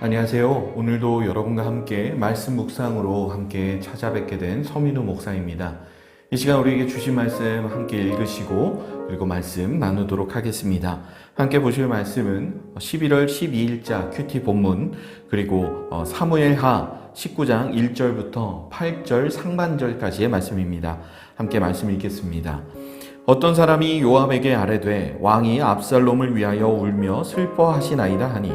안녕하세요. 오늘도 여러분과 함께 말씀 묵상으로 함께 찾아뵙게 된 서민우 목사입니다. 이 시간 우리에게 주신 말씀 함께 읽으시고 그리고 말씀 나누도록 하겠습니다. 함께 보실 말씀은 11월 12일자 큐티 본문 그리고 어, 사무엘하 19장 1절부터 8절 상반절까지의 말씀입니다. 함께 말씀 읽겠습니다. 어떤 사람이 요압에게 아뢰되 왕이 압살롬을 위하여 울며 슬퍼하시나이다 하니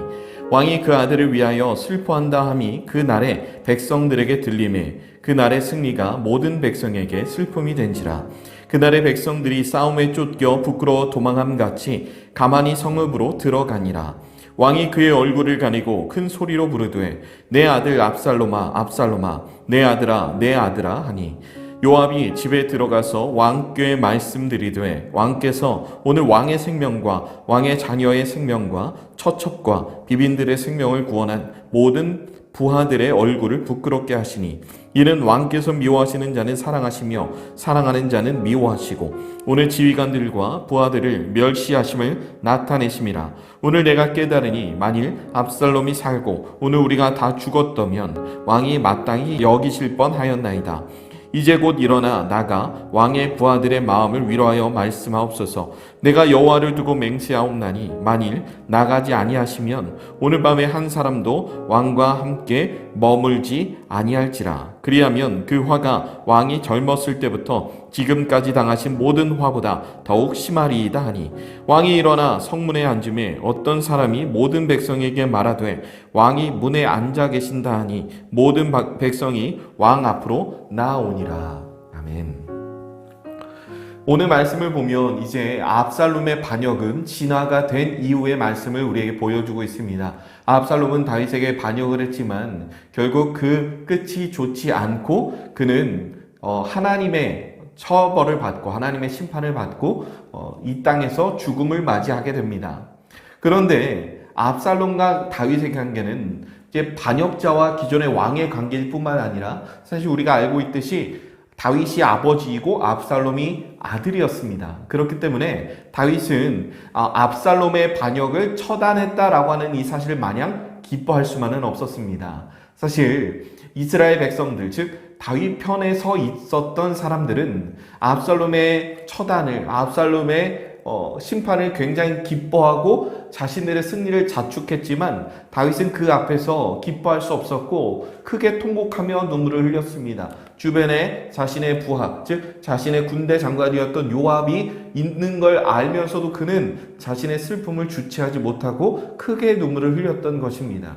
왕이 그 아들을 위하여 슬퍼한다 함이 그 날에 백성들에게 들림에 그 날의 승리가 모든 백성에게 슬픔이 된지라. 그 날의 백성들이 싸움에 쫓겨 부끄러워 도망함 같이 가만히 성읍으로 들어가니라. 왕이 그의 얼굴을 가리고 큰 소리로 부르되 내 아들 압살롬아 압살롬아 내 아들아 내 아들아 하니 요압이 집에 들어가서 왕께 말씀드리되 왕께서 오늘 왕의 생명과 왕의 자녀의 생명과 처첩과 비빈들의 생명을 구원한 모든 부하들의 얼굴을 부끄럽게 하시니 이는 왕께서 미워하시는 자는 사랑하시며 사랑하는 자는 미워하시고 오늘 지휘관들과 부하들을 멸시하심을 나타내심이라. 오늘 내가 깨달으니 만일 압살롬이 살고 오늘 우리가 다 죽었다면 왕이 마땅히 여기실 뻔하였나이다 이제 곧 일어나 나가 왕의 부하들의 마음을 위로하여 말씀하옵소서. 내가 여호와를 두고 맹세하옵나니 만일 나가지 아니하시면 오늘 밤에 한 사람도 왕과 함께 머물지 아니할지라. 그리하면 그 화가 왕이 젊었을 때부터 지금까지 당하신 모든 화보다 더욱 심하리이다 하니 왕이 일어나 성문에 앉음에 어떤 사람이 모든 백성에게 말하되 왕이 문에 앉아 계신다 하니 모든 백성이 왕 앞으로 나아오니라. 아멘. 오늘 말씀을 보면 이제 압살롬의 반역은 진화가 된 이후의 말씀을 우리에게 보여주고 있습니다. 압살롬은 다윗에게 반역을 했지만 결국 그 끝이 좋지 않고 그는 어, 하나님의 처벌을 받고 하나님의 심판을 받고 어, 이 땅에서 죽음을 맞이하게 됩니다. 그런데 압살롬과 다윗의 관계는 이제 반역자와 기존의 왕의 관계일 뿐만 아니라 사실 우리가 알고 있듯이 다윗이 아버지이고 압살롬이 아들이었습니다. 그렇기 때문에 다윗은 아, 압살롬의 반역을 처단했다라고 하는 이 사실을 마냥 기뻐할 수만은 없었습니다. 사실 이스라엘 백성들 즉 다윗 편에 서 있었던 사람들은 압살롬의 처단을 압살롬의 어, 심판을 굉장히 기뻐하고 자신들의 승리를 자축했지만 다윗은 그 앞에서 기뻐할 수 없었고 크게 통곡하며 눈물을 흘렸습니다. 주변에 자신의 부하, 즉 자신의 군대 장관이었던 요압이 있는 걸 알면서도 그는 자신의 슬픔을 주체하지 못하고 크게 눈물을 흘렸던 것입니다.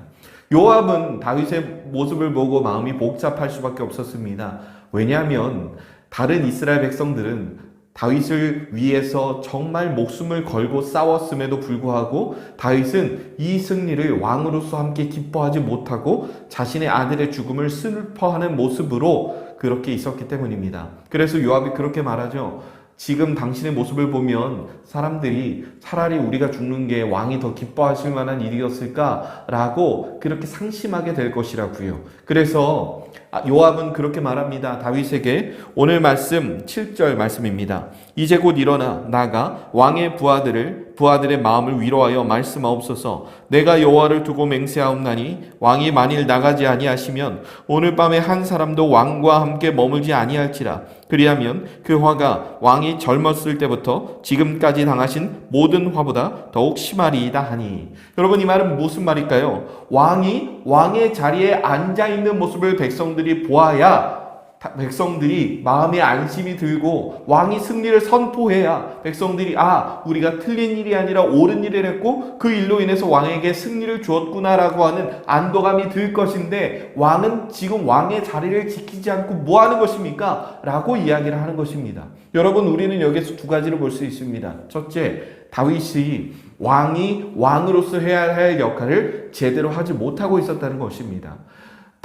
요압은 다윗의 모습을 보고 마음이 복잡할 수밖에 없었습니다. 왜냐하면 다른 이스라엘 백성들은 다윗을 위해서 정말 목숨을 걸고 싸웠음에도 불구하고 다윗은 이 승리를 왕으로서 함께 기뻐하지 못하고 자신의 아들의 죽음을 슬퍼하는 모습으로 그렇게 있었기 때문입니다. 그래서 요압이 그렇게 말하죠. 지금 당신의 모습을 보면 사람들이 차라리 우리가 죽는 게 왕이 더 기뻐하실 만한 일이었을까라고 그렇게 상심하게 될 것이라고요. 그래서 요압은 그렇게 말합니다. 다윗에게 오늘 말씀 7절 말씀입니다. 이제 곧 일어나 나가 왕의 부하들을 부하들의 마음을 위로하여 말씀하옵소서. 내가 여호와를 두고 맹세하옵나니 왕이 만일 나가지 아니하시면 오늘 밤에 한 사람도 왕과 함께 머물지 아니할지라. 그리하면 그 화가 왕이 젊었을 때부터 지금까지 당하신 모든 화보다 더욱 심하리이다 하니. 여러분 이 말은 무슨 말일까요? 왕이 왕의 자리에 앉아 있는 모습을 백성들이 보아야 백성들이 마음에 안심이 들고 왕이 승리를 선포해야 백성들이 아 우리가 틀린 일이 아니라 옳은 일을 했고 그 일로 인해서 왕에게 승리를 주었구나라고 하는 안도감이 들 것인데 왕은 지금 왕의 자리를 지키지 않고 뭐 하는 것입니까? 라고 이야기를 하는 것입니다. 여러분 우리는 여기서 두 가지를 볼 수 있습니다. 첫째 다윗이 왕이 왕으로서 해야 할 역할을 제대로 하지 못하고 있었다는 것입니다.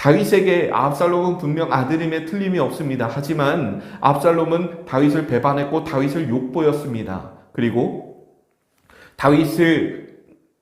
다윗에게 압살롬은 분명 아들임에 틀림이 없습니다. 하지만 압살롬은 다윗을 배반했고 다윗을 욕보였습니다. 그리고 다윗을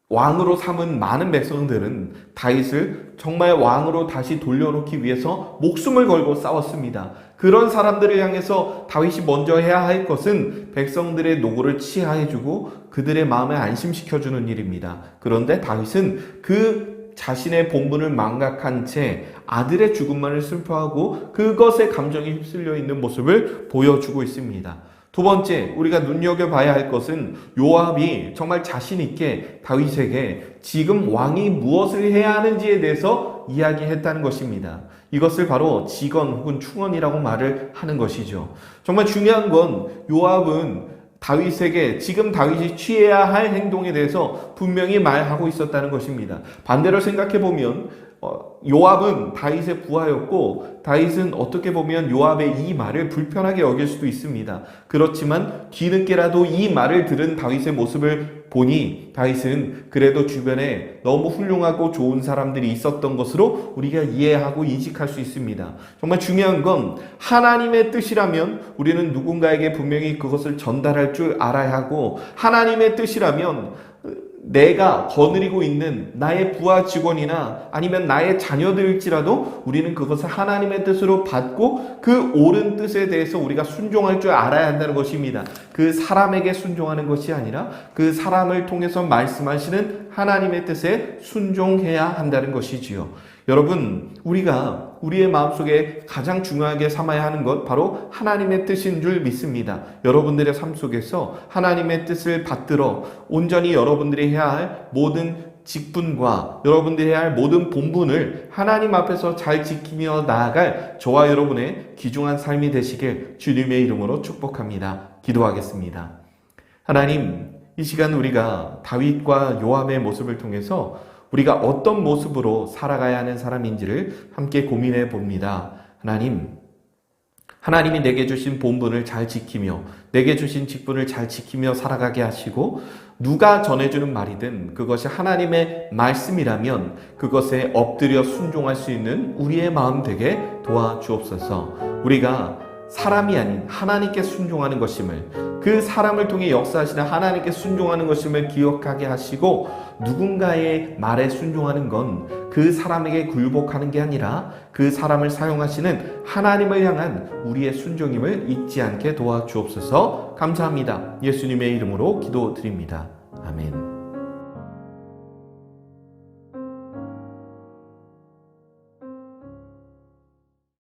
왕으로 삼은 많은 백성들은 다윗을 정말 왕으로 다시 돌려놓기 위해서 목숨을 걸고 싸웠습니다. 그런 사람들을 향해서 다윗이 먼저 해야 할 것은 백성들의 노고를 치하해주고 그들의 마음을 안심시켜주는 일입니다. 그런데 다윗은 그 자신의 본분을 망각한 채 아들의 죽음만을 슬퍼하고 그것에 감정이 휩쓸려 있는 모습을 보여주고 있습니다. 두 번째, 우리가 눈여겨봐야 할 것은 요압이 정말 자신있게 다윗에게 지금 왕이 무엇을 해야 하는지에 대해서 이야기했다는 것입니다. 이것을 바로 직언 혹은 충언이라고 말을 하는 것이죠. 정말 중요한 건 요압은 다윗에게 지금 다윗이 취해야 할 행동에 대해서 분명히 말하고 있었다는 것입니다. 반대로 생각해 보면 어, 요압은 다윗의 부하였고 다윗은 어떻게 보면 요압의 이 말을 불편하게 여길 수도 있습니다. 그렇지만 뒤늦게라도 이 말을 들은 다윗의 모습을 보니 다윗은 그래도 주변에 너무 훌륭하고 좋은 사람들이 있었던 것으로 우리가 이해하고 인식할 수 있습니다. 정말 중요한 건 하나님의 뜻이라면 우리는 누군가에게 분명히 그것을 전달할 줄 알아야 하고 하나님의 뜻이라면 내가 거느리고 있는 나의 부하 직원이나 아니면 나의 자녀들일지라도 우리는 그것을 하나님의 뜻으로 받고 그 옳은 뜻에 대해서 우리가 순종할 줄 알아야 한다는 것입니다. 그 사람에게 순종하는 것이 아니라 그 사람을 통해서 말씀하시는 하나님의 뜻에 순종해야 한다는 것이지요. 여러분, 우리가 우리의 마음속에 가장 중요하게 삼아야 하는 것 바로 하나님의 뜻인 줄 믿습니다. 여러분들의 삶 속에서 하나님의 뜻을 받들어 온전히 여러분들이 해야 할 모든 직분과 여러분들이 해야 할 모든 본분을 하나님 앞에서 잘 지키며 나아갈 저와 여러분의 귀중한 삶이 되시길 주님의 이름으로 축복합니다. 기도하겠습니다. 하나님, 이 시간 우리가 다윗과 요압의 모습을 통해서 우리가 어떤 모습으로 살아가야 하는 사람인지를 함께 고민해 봅니다. 하나님, 하나님이 내게 주신 본분을 잘 지키며 내게 주신 직분을 잘 지키며 살아가게 하시고 누가 전해주는 말이든 그것이 하나님의 말씀이라면 그것에 엎드려 순종할 수 있는 우리의 마음 되게 도와주옵소서. 우리가 사람이 아닌 하나님께 순종하는 것임을 그 사람을 통해 역사하시는 하나님께 순종하는 것임을 기억하게 하시고 누군가의 말에 순종하는 건 그 사람에게 굴복하는 게 아니라 그 사람을 사용하시는 하나님을 향한 우리의 순종임을 잊지 않게 도와주옵소서 감사합니다. 예수님의 이름으로 기도드립니다. 아멘.